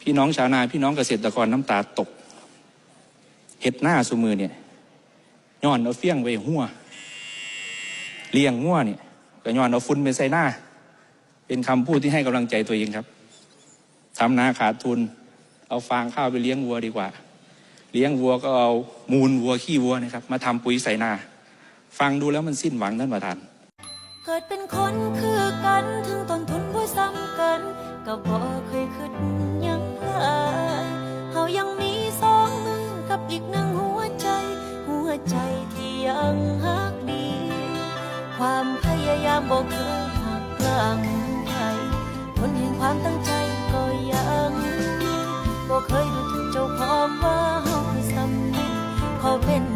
พี่น้องชาวนาพี่น้องเกษตรกรน้ำตาตก เห็ดหน้าสุมือเนี่ยย้อนเอาเฟี้ยงไว้หัวเลี้ยงงัวเนี่ยก็ย้อนเอาฟุ้นไปใส่หน้า เป็นคำพูดที่ให้กำลังใจตัวเองครับทำนาขาดทุน เอาฟางข้าวไปเลี้ยงวัวดีกว่า เลี้ยงวัวก็เอามูลวัวขี้วัวนะครับ มาทำปุ๋ยใส่นา ฟังดูแล้วมันสิ้นหวังท่านประธาน เกิดเป็นคนคือกันถึงต้น ก็บ่เคยคิดยังหลายเฮายังมีสองมือกับอีกหนึ่งหัวใจ หัวใจที่ยังฮักดี ความพยายามบ่เคยหักกลางใครผลแห่งความตั้งใจก็ยังมีบ่เคยดูถูกเจ้าของว่าเฮาคือสำนึกขอเป็น